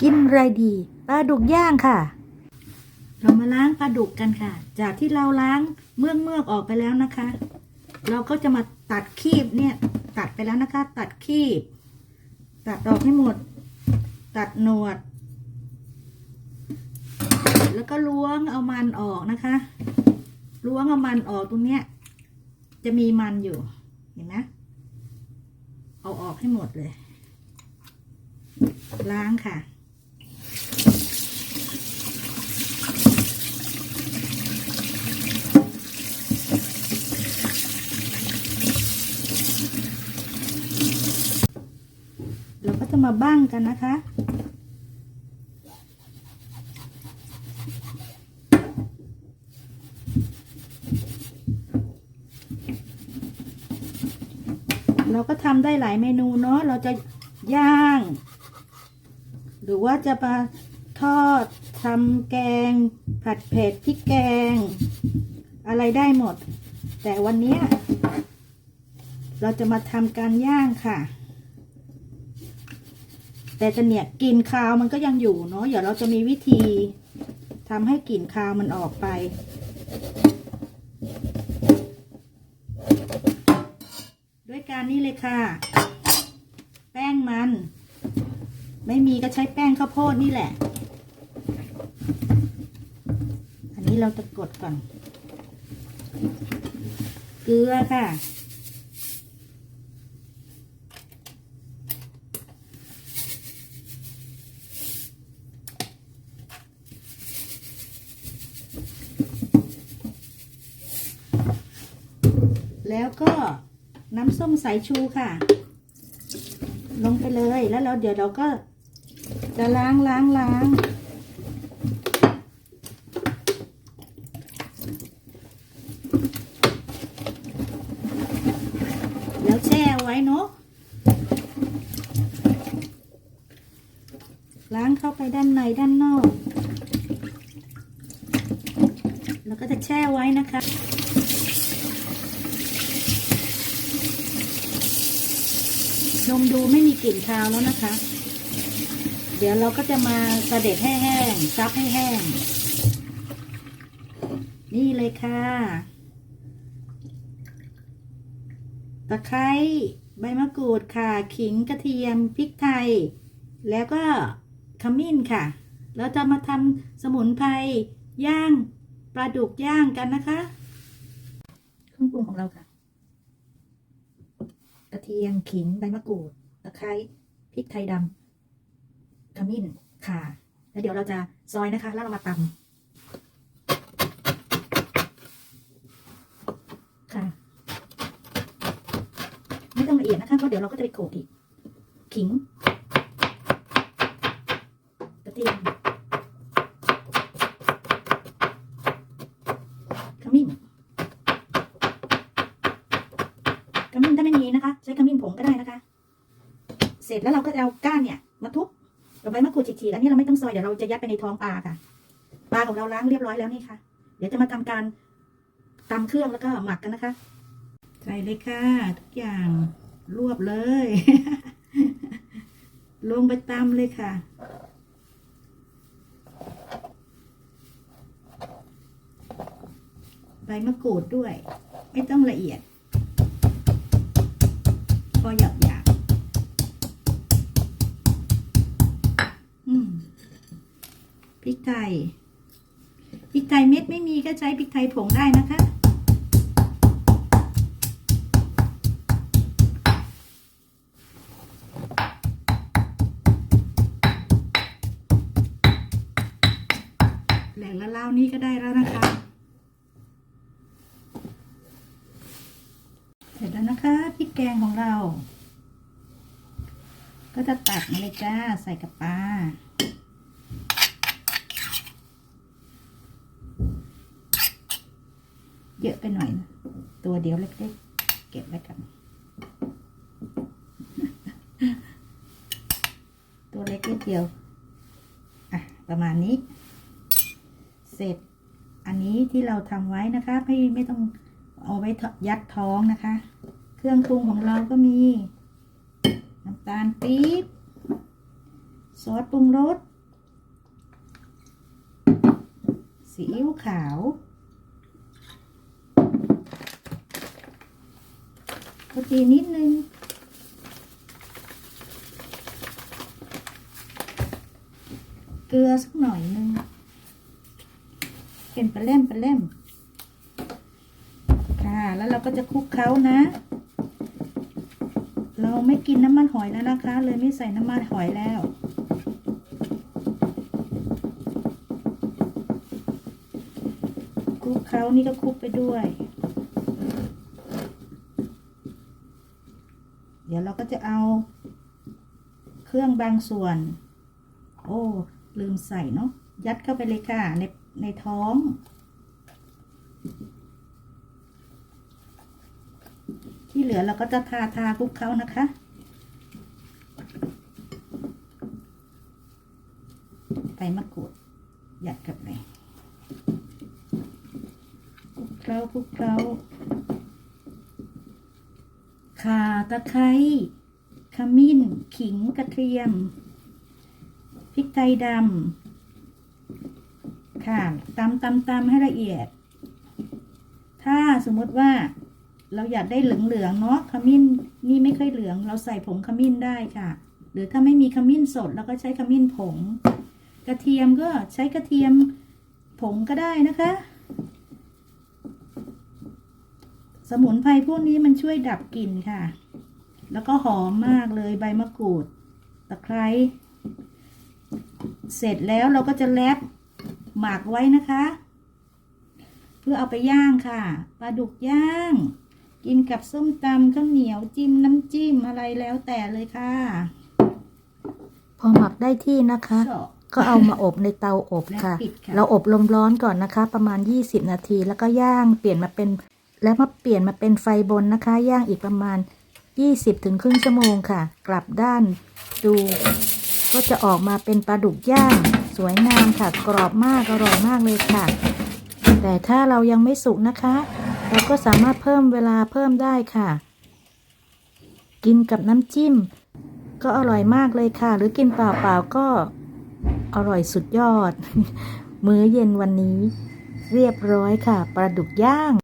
กินอะไรดีปลาดุกย่างค่ะ เรามาล้างปลาดุกกันค่ะ จากที่เราล้างเมือกเมือกๆออกไปแล้วนะคะ เราก็จะมาตัดคีบเนี่ย ตัดไปแล้วนะคะ ตัดคีบ ตัดออกให้หมด ตัดหนวด แล้วก็ล้วงเอามันออกนะคะ ล้วงเอามันออกตรงเนี้ย จะมีมันอยู่ เห็นไหมเอาออกให้หมดเลย ล้างค่ะ เราก็ จะมาบ้างกันนะคะ เราก็ทำได้หลายเมนูเนาะเราจะย่าง หรือว่าจะมาทอดทำแกง ผัดเผ็ดพริกแกง อะไรได้หมด แต่วันนี้เราจะมาทำการย่างค่ะ แต่จะเนี่ยกลิ่นคาวมันก็ยังอยู่เนาะเดี๋ยวเราจะมีวิธีทำให้กลิ่นคาวมันออกไป ด้วยการนี่เลยค่ะ แป้งมัน ไม่มีก็ใช้แป้งข้าวโพดนี่แหละ อันนี้เราจะกดก่อน เกลือค่ะ แล้วก็น้ำส้มสายชูค่ะ ลงไปเลยแล้วเราเดี๋ยวเราก็จะล้างล้างล้างแล้วแช่ไว้เนาะล้างเข้าไปด้านในด้านนอก แล้วก็จะแช่ไว้นะคะ นมดูไม่มีกลิ่นคาวแล้วนะคะ เดี๋ยวเราก็จะมาสเด็ดให้แห้งซับให้แห้ง นี่เลยค่ะ ตะไคร้ใบมะกรูดค่ะ ขิงกระเทียมพริกไทย แล้วก็ขมิ้นค่ะ เราจะมาทำสมุนไพรย่างปลาดุกย่างกันนะคะ เครื่องปรุงของเราค่ะ กระเทียมขิงใบมะกรูดตะไคร้พริกไทยดำขมิ้นข่าแล้วเดี๋ยวเราจะซอยนะคะ แล้วเรามาตำค่ะ ไม่ต้องละเอียดนะคะเพราะเดี๋ยวเราก็จะไปโขลกอีก ขิง กระเทียมขมิ้น ขมิ้นถ้าไม่มีนะคะ ใช้ขมิ้นผ งก็ได้นะคะ เสร็จแล้วเราก็จะเอาก้านเนี่ย มาทุบกับใบมะกรูดฉีกๆอันนี้เราไม่ต้องซอยเดี๋ยวเราจะยัดไปในท้องปลาค่ะปลาของเราล้างเรียบร้อยแล้วนี่ค่ะ เดี๋ยวจะมาทำการตำเครื่องแล้วก็หมักกันนะคะ ใส่เลยค่ะ ทุกอย่างรวบเลย ลงไปตำเลยค่ะใบมะกรูดด้วย ไม่ต้องละเอียด กไทยพริกไทยเม็ดไม่มีก็ใช้พริกไทยผงได้นะคะ แหล่งละเล่านี้ก็ได้แล้วนะคะ เสร็จแล้วนะคะพริกแกงของเรา ก็จะตักมาเลยจ้าใส่กับปลา เยอะไปหน่อยนะตัวเดียวเล็กๆ เก็บไว้กัน ตัวเล็กนิดเดียว อะ ประมาณนี้ เสร็จ อันนี้ที่เราทำไว้นะคะ ไม่ไม่ต้องเอาไว้ยัดท้องนะคะ เครื่องปรุงของเราก็มี น้ำตาลปี๊บ ซอสปรุงรส ซีอิ๊วขาว ตีนิดนึง เกลือสักหน่อยนึง เป็นปลาเล่มปลาเล่มค่ะแล้วเราก็จะคลุกเคล้านะ เราไม่กินน้ำมันหอยแล้วนะคะ เลยไม่ใส่น้ำมันหอยแล้วคลุกเคล้านี่ก็คลุกไปด้วย เดี๋ยวเราก็จะเอาเครื่องบางส่วน โอ้ ลืมใส่เนาะ ยัดเข้าไปเลยค่ะในในท้อง ที่เหลือเราก็จะทาทาคลุกเคล้านะคะไปมะกรูดยัดกับเลยคลุกเคล้าคลุกเคล้า ข่าตะไคร้ขมิ้น ขิงกระเทียม พริกไทยดำค่ะตำตำตำให้ละเอียด ถ้าสมมติว่าเราอยากได้เหลืองๆเนาะขมิ้นนี่ไม่ค่อยเหลือง เราใส่ผงขมิ้นได้ค่ะ หรือถ้าไม่มีขมิ้นสดเราก็ใช้ขมิ้นผง กระเทียมก็ใช้กระเทียมผงก็ได้นะคะ สมุนไพรพวกนี้มันช่วยดับกลิ่นค่ะ แล้วก็หอมมากเลยใบมะกรูด ตะไคร้ เสร็จแล้วเราก็จะแรปหมักไว้นะคะ เพื่อเอาไปย่างค่ะ ปลาดุกย่าง กินกับส้มตำข้าวเหนียวจิ้มน้ำจิ้มอะไรแล้วแต่เลยค่ะ พอหมักได้ที่นะคะ ก็ก็เอามาอบในเตาอบค่ะและปิดค่ะ เราอบลมร้อนก่อนนะคะ ประมาณ 20 นาทีแล้วก็ย่างเปลี่ยนมาเป็น แล้วมาเปลี่ยนมาเป็นไฟบนนะคะ ย่างอีกประมาณ 20ถึงครึ่งชั่วโมงค่ะ กลับด้านดูก็จะออกมาเป็นปลาดุกย่าง สวยงามค่ะ กรอบมากอร่อยมากเลยค่ะ แต่ถ้าเรายังไม่สุกนะคะ เราก็สามารถเพิ่มเวลาเพิ่มได้ค่ะ กินกับน้ำจิ้ม ก็อร่อยมากเลยค่ะ หรือกินเปล่าๆก็อร่อยสุดยอด มื้อเย็นวันนี้ เรียบร้อยค่ะปลาดุกย่าง